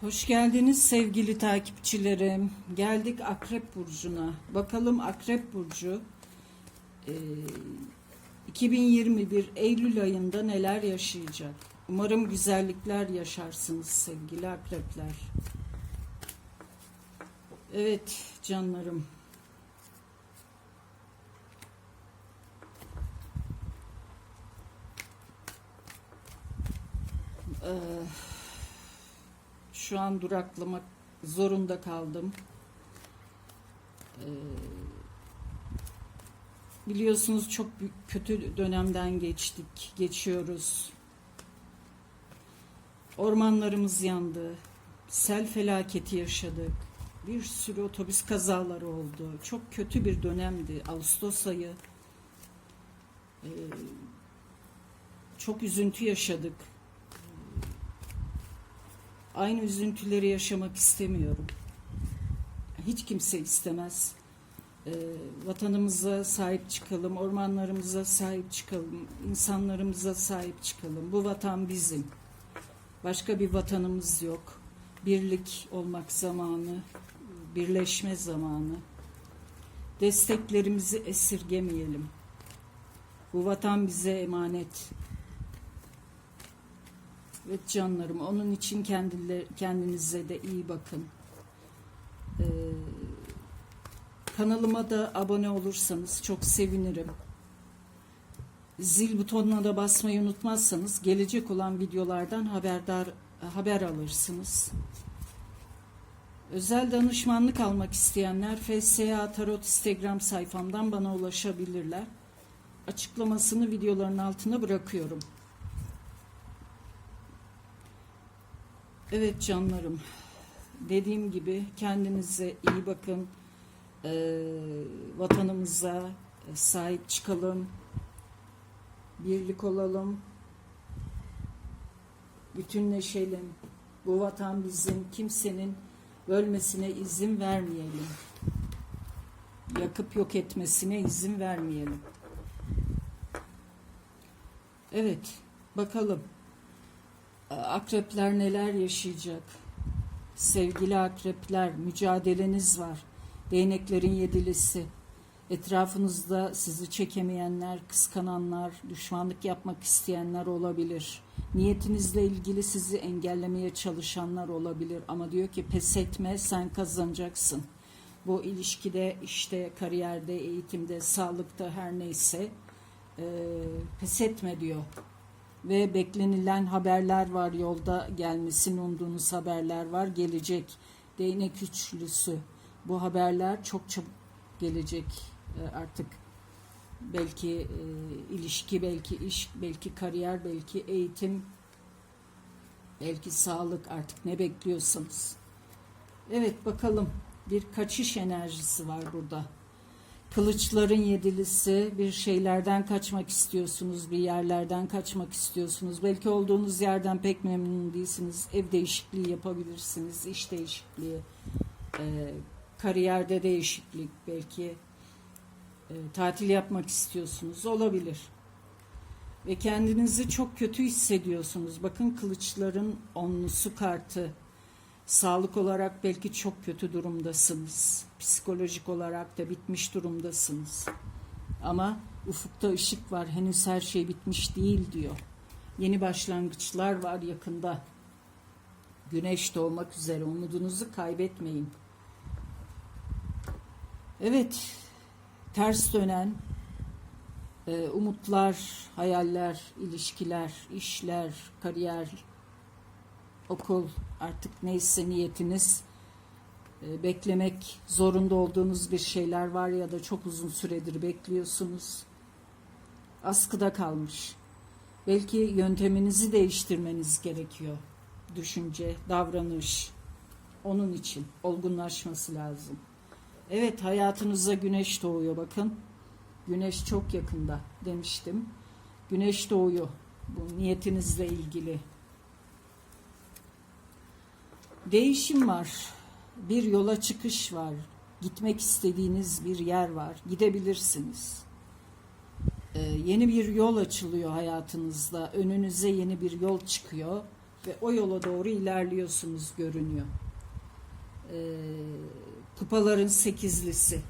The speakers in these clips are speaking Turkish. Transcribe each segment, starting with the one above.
Hoş geldiniz sevgili takipçilerim. Geldik Akrep Burcu'na. Bakalım Akrep Burcu e, 2021 Eylül ayında neler yaşayacak? Umarım güzellikler yaşarsınız sevgili akrepler. Evet canlarım. Ee, şu an duraklamak zorunda kaldım. Ee, biliyorsunuz çok büyük- kötü dönemden geçtik, geçiyoruz. Ormanlarımız yandı, sel felaketi yaşadık. Bir sürü otobüs kazaları oldu. Çok kötü bir dönemdi. Ağustos ayı. Ee, çok üzüntü yaşadık aynı üzüntüleri yaşamak istemiyorum. Hiç kimse istemez. Ee, vatanımıza sahip çıkalım, ormanlarımıza sahip çıkalım, insanlarımıza sahip çıkalım. Bu vatan bizim. Başka bir vatanımız yok. Birlik olmak zamanı, birleşme zamanı. Desteklerimizi esirgemeyelim. Bu vatan bize emanet. Evet canlarım onun için kendinize de iyi bakın. Ee, kanalıma da abone olursanız çok sevinirim. Zil butonuna da basmayı unutmazsanız gelecek olan videolardan haberdar haber alırsınız. Özel danışmanlık almak isteyenler FSA Tarot Instagram sayfamdan bana ulaşabilirler. Açıklamasını videoların altına bırakıyorum. Evet canlarım. Dediğim gibi kendinize iyi bakın. Ee, vatanımıza sahip çıkalım. Birlik olalım. Bütünleşelim. Bu vatan bizim. Kimsenin bölmesine izin vermeyelim. Yakıp yok etmesine izin vermeyelim. Evet, bakalım. Akrepler neler yaşayacak? Sevgili akrepler, mücadeleniz var. Değneklerin yedilisi. Etrafınızda sizi çekemeyenler, kıskananlar, düşmanlık yapmak isteyenler olabilir. Niyetinizle ilgili sizi engellemeye çalışanlar olabilir. Ama diyor ki pes etme, sen kazanacaksın. Bu ilişkide, işte kariyerde, eğitimde, sağlıkta her neyse e, pes etme diyor ve beklenilen haberler var yolda gelmesini umduğunuz haberler var. Gelecek değnek üçlüsü. Bu haberler çok çabuk gelecek Ee, artık belki e, ilişki belki iş belki kariyer belki eğitim belki sağlık. Artık ne bekliyorsanız. Evet bakalım. Bir kaçış enerjisi var burada Kılıçların yedilisi bir şeylerden kaçmak istiyorsunuz, bir yerlerden kaçmak istiyorsunuz. Belki olduğunuz yerden pek memnun değilsiniz. Ev değişikliği yapabilirsiniz, iş değişikliği, e, kariyerde değişiklik, belki e, tatil yapmak istiyorsunuz. Olabilir. Ve kendinizi çok kötü hissediyorsunuz. Bakın kılıçların onlusu kartı. Sağlık olarak belki çok kötü durumdasınız. Psikolojik olarak da bitmiş durumdasınız. Ama ufukta ışık var. Henüz her şey bitmiş değil diyor. Yeni başlangıçlar var yakında. Güneş doğmak üzere. Umudunuzu kaybetmeyin. Evet. Ters dönen e, umutlar, hayaller, ilişkiler, işler, kariyer, okul artık neyse niyetiniz e, beklemek zorunda olduğunuz bir şeyler var ya da çok uzun süredir bekliyorsunuz. Askıda kalmış. Belki yönteminizi değiştirmeniz gerekiyor. Düşünce, davranış. Onun için olgunlaşması lazım. Evet hayatınıza güneş doğuyor bakın. Güneş çok yakında demiştim. Güneş doğuyor. Bu niyetinizle ilgili Değişim var. Bir yola çıkış var. Gitmek istediğiniz bir yer var. Gidebilirsiniz. Ee, yeni bir yol açılıyor hayatınızda. Önünüze yeni bir yol çıkıyor ve o yola doğru ilerliyorsunuz görünüyor. Ee, kupaların sekizlisi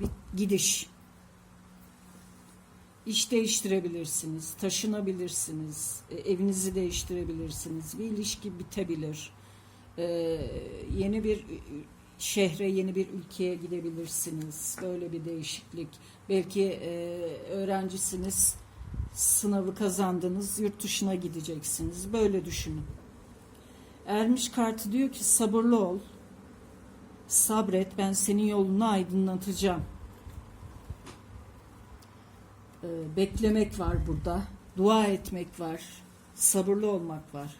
bir gidiş. İş değiştirebilirsiniz, taşınabilirsiniz, e, evinizi değiştirebilirsiniz, bir ilişki bitebilir. Ee, yeni bir şehre, yeni bir ülkeye gidebilirsiniz. Böyle bir değişiklik. Belki e, öğrencisiniz, sınavı kazandınız, yurt dışına gideceksiniz. Böyle düşünün. Ermiş kartı diyor ki sabırlı ol. Sabret ben senin yolunu aydınlatacağım. Ee, beklemek var burada. Dua etmek var. Sabırlı olmak var.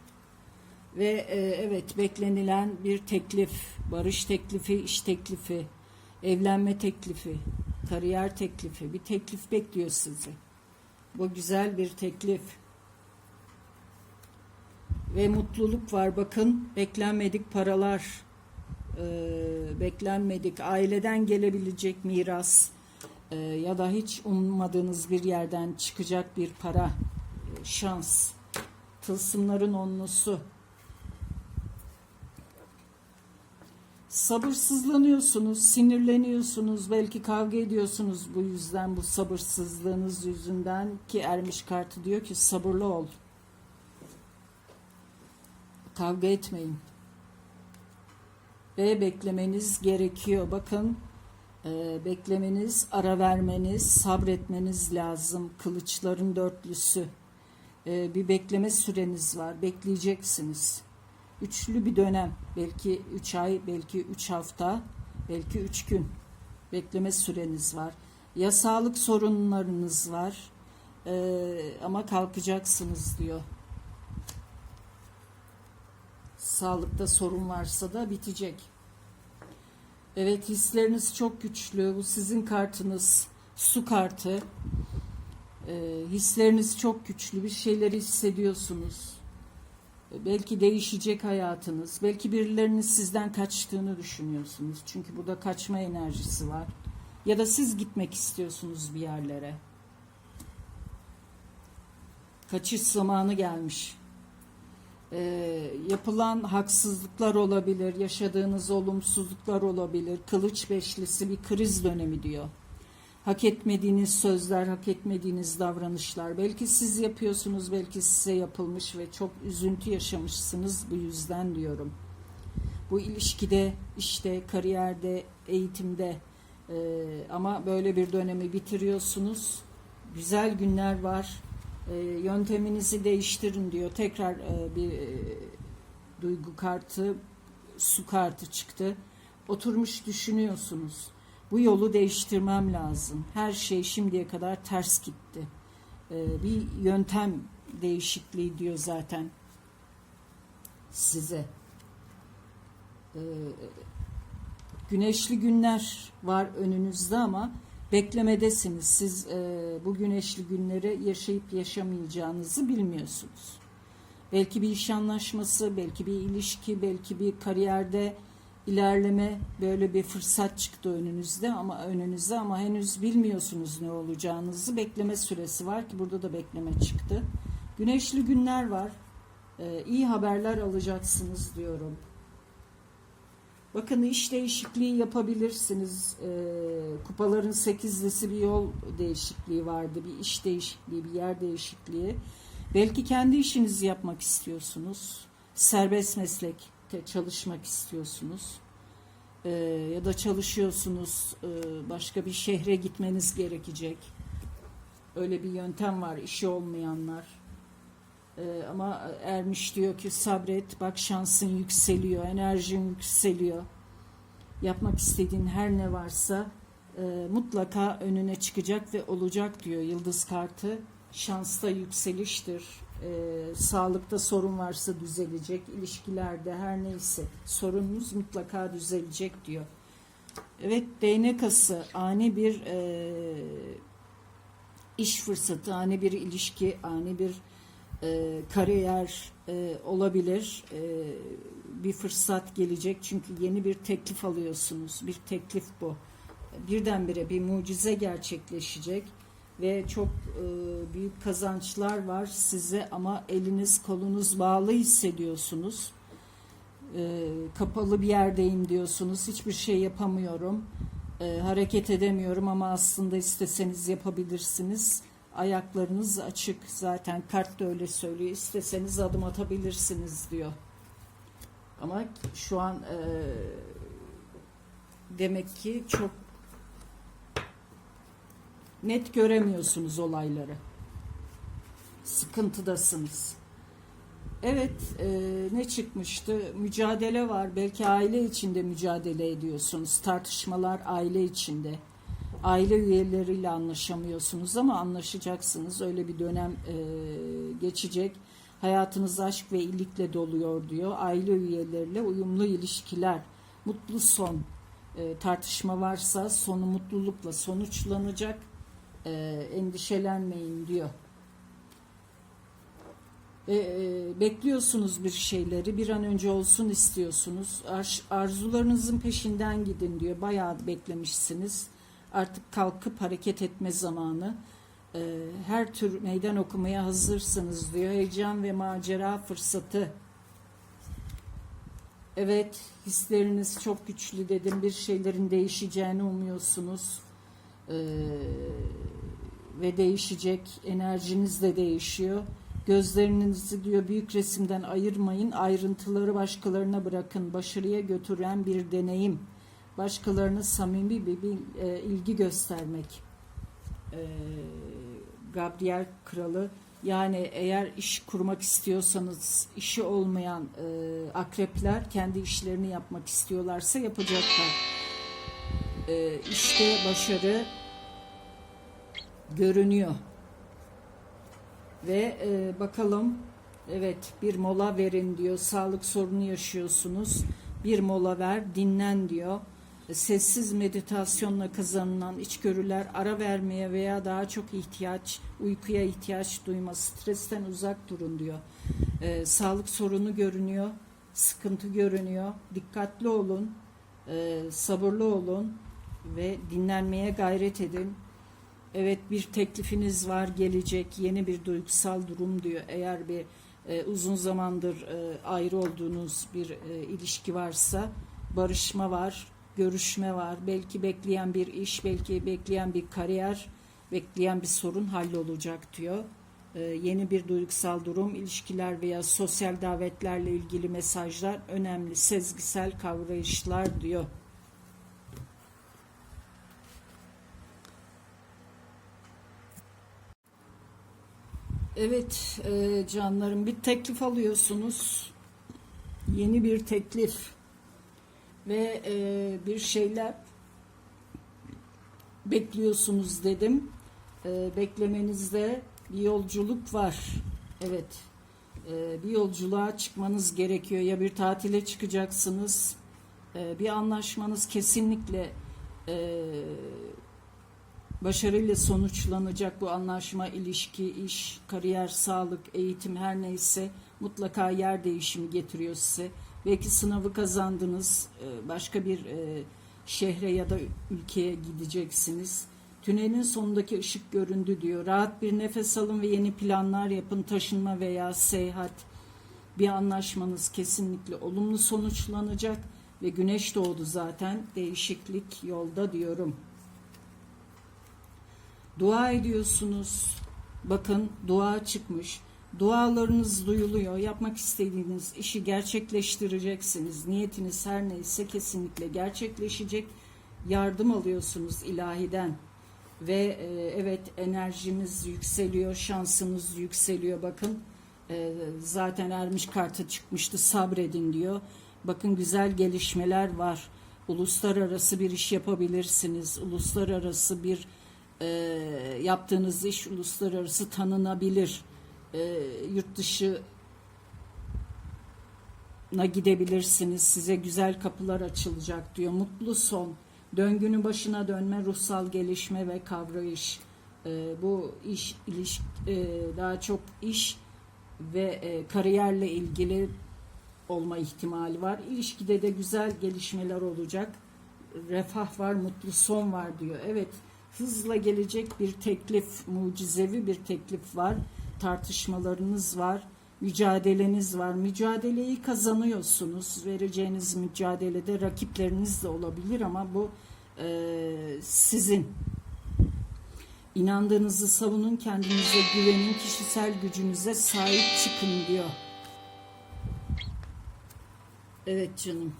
Ve e, evet beklenilen bir teklif, barış teklifi, iş teklifi, evlenme teklifi, kariyer teklifi, bir teklif bekliyor sizi. Bu güzel bir teklif. Ve mutluluk var bakın beklenmedik paralar, e, beklenmedik aileden gelebilecek miras e, ya da hiç ummadığınız bir yerden çıkacak bir para, e, şans, tılsımların onlusu. Sabırsızlanıyorsunuz, sinirleniyorsunuz, belki kavga ediyorsunuz bu yüzden, bu sabırsızlığınız yüzünden ki ermiş kartı diyor ki sabırlı ol. Kavga etmeyin. Ve beklemeniz gerekiyor. Bakın e, beklemeniz, ara vermeniz, sabretmeniz lazım. Kılıçların dörtlüsü. E, bir bekleme süreniz var. Bekleyeceksiniz. Üçlü bir dönem. Belki üç ay, belki üç hafta, belki üç gün. Bekleme süreniz var. Ya sağlık sorunlarınız var e, ama kalkacaksınız diyor. Sağlıkta sorun varsa da bitecek. Evet hisleriniz çok güçlü. Bu sizin kartınız. Su kartı. Ee, hisleriniz çok güçlü. Bir şeyleri hissediyorsunuz. Belki değişecek hayatınız. Belki birilerinin sizden kaçtığını düşünüyorsunuz. Çünkü burada kaçma enerjisi var. Ya da siz gitmek istiyorsunuz bir yerlere. Kaçış zamanı gelmiş e, yapılan haksızlıklar olabilir, yaşadığınız olumsuzluklar olabilir. Kılıç beşlisi bir kriz dönemi diyor. Hak etmediğiniz sözler, hak etmediğiniz davranışlar. Belki siz yapıyorsunuz, belki size yapılmış ve çok üzüntü yaşamışsınız bu yüzden diyorum. Bu ilişkide, işte kariyerde, eğitimde e, ama böyle bir dönemi bitiriyorsunuz. Güzel günler var e, yönteminizi değiştirin diyor. Tekrar e, bir e, duygu kartı, su kartı çıktı. Oturmuş düşünüyorsunuz. Bu yolu değiştirmem lazım. Her şey şimdiye kadar ters gitti. E, bir yöntem değişikliği diyor zaten size. E, güneşli günler var önünüzde ama beklemedesiniz. Siz e, bu güneşli günleri yaşayıp yaşamayacağınızı bilmiyorsunuz. Belki bir iş anlaşması, belki bir ilişki, belki bir kariyerde ilerleme böyle bir fırsat çıktı önünüzde ama önünüzde ama henüz bilmiyorsunuz ne olacağınızı. Bekleme süresi var ki burada da bekleme çıktı. Güneşli günler var. E, iyi haberler alacaksınız diyorum. Bakın iş değişikliği yapabilirsiniz. Ee, kupaların sekizlisi bir yol değişikliği vardı. Bir iş değişikliği, bir yer değişikliği. Belki kendi işinizi yapmak istiyorsunuz. Serbest meslekte çalışmak istiyorsunuz. Ee, ya da çalışıyorsunuz. Ee, başka bir şehre gitmeniz gerekecek. Öyle bir yöntem var işi olmayanlar. Ee, ama Ermiş diyor ki sabret bak şansın yükseliyor, enerjin yükseliyor. Yapmak istediğin her ne varsa e, mutlaka önüne çıkacak ve olacak diyor yıldız kartı. Şansta yükseliştir. E, sağlıkta sorun varsa düzelecek. ilişkilerde her neyse sorununuz mutlaka düzelecek diyor. Evet değnek ası ani bir e, iş fırsatı, ani bir ilişki, ani bir e, kariyer e, olabilir. E, bir fırsat gelecek çünkü yeni bir teklif alıyorsunuz. Bir teklif bu. Birdenbire bir mucize gerçekleşecek. Ve çok e, büyük kazançlar var size ama eliniz kolunuz bağlı hissediyorsunuz. E, kapalı bir yerdeyim diyorsunuz. Hiçbir şey yapamıyorum. E, hareket edemiyorum ama aslında isteseniz yapabilirsiniz. Ayaklarınız açık. Zaten kart da öyle söylüyor. İsteseniz adım atabilirsiniz diyor. Ama şu an e, demek ki çok net göremiyorsunuz olayları. Sıkıntıdasınız. Evet, e, ne çıkmıştı? Mücadele var. Belki aile içinde mücadele ediyorsunuz. Tartışmalar aile içinde. Aile üyeleriyle anlaşamıyorsunuz ama anlaşacaksınız. Öyle bir dönem e, geçecek. Hayatınız aşk ve iyilikle doluyor diyor. Aile üyeleriyle uyumlu ilişkiler, mutlu son. E, tartışma varsa sonu mutlulukla sonuçlanacak. E, endişelenmeyin diyor. E, e, bekliyorsunuz bir şeyleri bir an önce olsun istiyorsunuz. Ar- arzularınızın peşinden gidin diyor. Bayağı beklemişsiniz. Artık kalkıp hareket etme zamanı. E, her tür meydan okumaya hazırsınız diyor. Heyecan ve macera fırsatı. Evet hisleriniz çok güçlü dedim. Bir şeylerin değişeceğini umuyorsunuz E, ve değişecek enerjiniz de değişiyor Gözlerinizi diyor büyük resimden ayırmayın, ayrıntıları başkalarına bırakın. Başarıya götüren bir deneyim. Başkalarına samimi bir, bir e, ilgi göstermek. E, Gabriel Kralı yani eğer iş kurmak istiyorsanız işi olmayan e, akrepler kendi işlerini yapmak istiyorlarsa yapacaklar. E, işte başarı görünüyor. Ve e, bakalım evet bir mola verin diyor. Sağlık sorunu yaşıyorsunuz. Bir mola ver, dinlen diyor. E, Sessiz meditasyonla kazanılan içgörüler ara vermeye veya daha çok ihtiyaç, uykuya ihtiyaç duyma, stresten uzak durun diyor. E, sağlık sorunu görünüyor, sıkıntı görünüyor. Dikkatli olun, e, sabırlı olun ve dinlenmeye gayret edin. Evet bir teklifiniz var gelecek yeni bir duygusal durum diyor. Eğer bir e, uzun zamandır e, ayrı olduğunuz bir e, ilişki varsa barışma var, görüşme var. Belki bekleyen bir iş, belki bekleyen bir kariyer, bekleyen bir sorun hallolacak diyor. E, yeni bir duygusal durum, ilişkiler veya sosyal davetlerle ilgili mesajlar önemli, sezgisel kavrayışlar diyor. Evet e, canlarım bir teklif alıyorsunuz. Yeni bir teklif ve e, bir şeyler bekliyorsunuz dedim. E, beklemenizde bir yolculuk var. Evet e, bir yolculuğa çıkmanız gerekiyor. Ya bir tatile çıkacaksınız. E, bir anlaşmanız kesinlikle e, başarıyla sonuçlanacak bu anlaşma, ilişki, iş, kariyer, sağlık, eğitim her neyse mutlaka yer değişimi getiriyor size. Belki sınavı kazandınız, e, başka bir e, şehre ya da ülkeye gideceksiniz. Tünelin sonundaki ışık göründü diyor. Rahat bir nefes alın ve yeni planlar yapın. Taşınma veya seyahat. Bir anlaşmanız kesinlikle olumlu sonuçlanacak ve güneş doğdu zaten. Değişiklik yolda diyorum. Dua ediyorsunuz. Bakın dua çıkmış. Dualarınız duyuluyor. Yapmak istediğiniz işi gerçekleştireceksiniz. Niyetiniz her neyse kesinlikle gerçekleşecek. Yardım alıyorsunuz ilahiden. Ve e, evet enerjiniz yükseliyor, şansınız yükseliyor. Bakın e, zaten ermiş kartı çıkmıştı sabredin diyor. Bakın güzel gelişmeler var. Uluslararası bir iş yapabilirsiniz. Uluslararası bir e, yaptığınız iş uluslararası tanınabilir. E, yurt dışı na gidebilirsiniz. Size güzel kapılar açılacak diyor. Mutlu son. Döngünün başına dönme, ruhsal gelişme ve kavrayış. E, bu iş iliş e, daha çok iş ve e, kariyerle ilgili olma ihtimali var. İlişkide de güzel gelişmeler olacak. Refah var, mutlu son var diyor. Evet hızla gelecek bir teklif, mucizevi bir teklif var. Tartışmalarınız var, mücadeleniz var. Mücadeleyi kazanıyorsunuz. Vereceğiniz mücadelede rakipleriniz de olabilir ama bu e, sizin. İnandığınızı savunun, kendinize güvenin, kişisel gücünüze sahip çıkın diyor. Evet canım.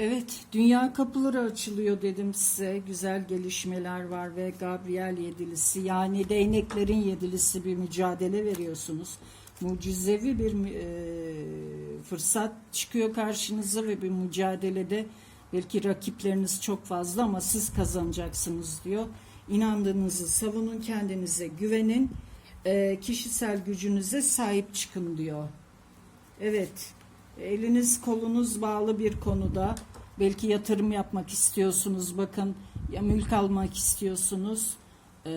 Evet, dünya kapıları açılıyor dedim size. Güzel gelişmeler var ve Gabriel yedilisi yani değneklerin yedilisi bir mücadele veriyorsunuz. Mucizevi bir e, fırsat çıkıyor karşınıza ve bir mücadelede belki rakipleriniz çok fazla ama siz kazanacaksınız diyor. İnandığınızı savunun, kendinize güvenin, e, kişisel gücünüze sahip çıkın diyor. Evet, eliniz kolunuz bağlı bir konuda belki yatırım yapmak istiyorsunuz. Bakın ya mülk almak istiyorsunuz e,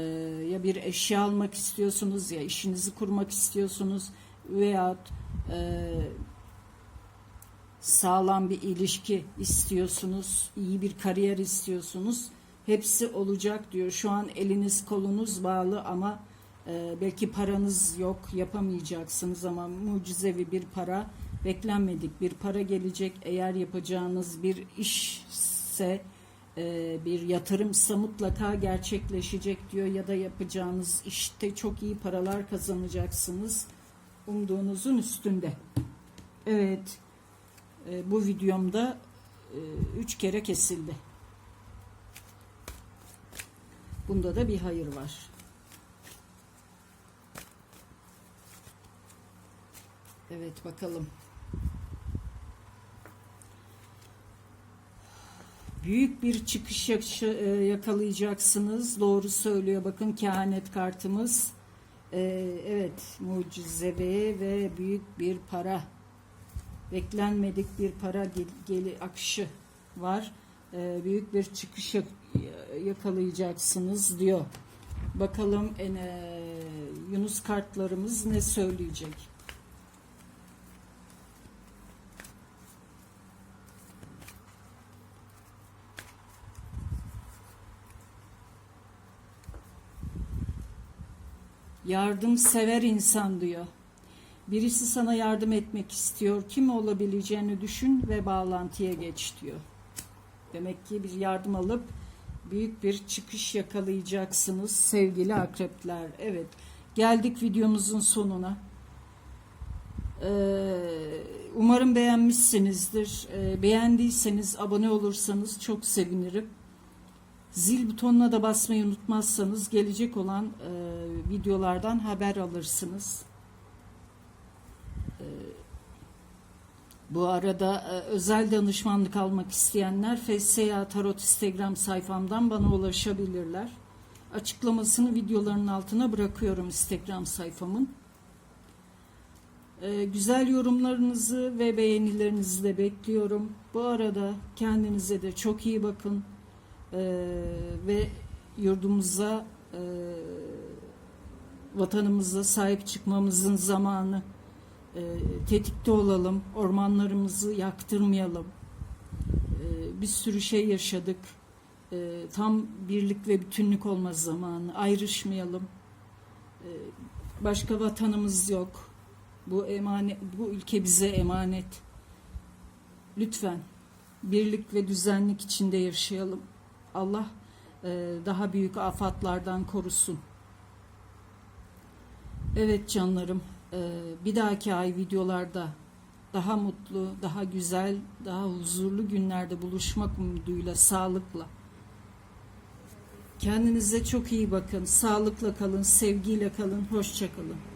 ya bir eşya almak istiyorsunuz ya işinizi kurmak istiyorsunuz veya e, sağlam bir ilişki istiyorsunuz, iyi bir kariyer istiyorsunuz. Hepsi olacak diyor. Şu an eliniz kolunuz bağlı ama e, belki paranız yok, yapamayacaksınız ama mucizevi bir para, beklenmedik bir para gelecek. Eğer yapacağınız bir işse, e, bir yatırımsa mutlaka gerçekleşecek diyor ya da yapacağınız işte çok iyi paralar kazanacaksınız. Umduğunuzun üstünde. Evet. E, bu videomda e, üç kere kesildi. Bunda da bir hayır var. Evet bakalım. Büyük bir çıkış e, yakalayacaksınız. Doğru söylüyor. Bakın kehanet kartımız. E, evet mucizevi ve büyük bir para. Beklenmedik bir para gel, geli akışı var. E, büyük bir çıkış yak- yakalayacaksınız diyor. Bakalım Yunus kartlarımız ne söyleyecek? Yardımsever insan diyor. Birisi sana yardım etmek istiyor. Kim olabileceğini düşün ve bağlantıya geç diyor. Demek ki bir yardım alıp büyük bir çıkış yakalayacaksınız sevgili akrepler. Evet geldik videomuzun sonuna. Ee, umarım beğenmişsinizdir. Ee, beğendiyseniz abone olursanız çok sevinirim. Zil butonuna da basmayı unutmazsanız gelecek olan e, videolardan haber alırsınız. E, bu arada e, özel danışmanlık almak isteyenler FSA Tarot Instagram sayfamdan bana ulaşabilirler. Açıklamasını videoların altına bırakıyorum Instagram sayfamın. E, güzel yorumlarınızı ve beğenilerinizi de bekliyorum. Bu arada kendinize de çok iyi bakın. Ee, ve yurdumuza e, vatanımıza sahip çıkmamızın zamanı. E, tetikte olalım ormanlarımızı yaktırmayalım. E, bir sürü şey yaşadık. E, tam birlik ve bütünlük olma zamanı. Ayrışmayalım. E, başka vatanımız yok. Bu emanet bu ülke bize emanet. Lütfen birlik ve düzenlik içinde yaşayalım Allah e, daha büyük afatlardan korusun. Evet canlarım, e, bir dahaki ay videolarda daha mutlu, daha güzel, daha huzurlu günlerde buluşmak umuduyla, sağlıkla. Kendinize çok iyi bakın, sağlıkla kalın, sevgiyle kalın, hoşça kalın.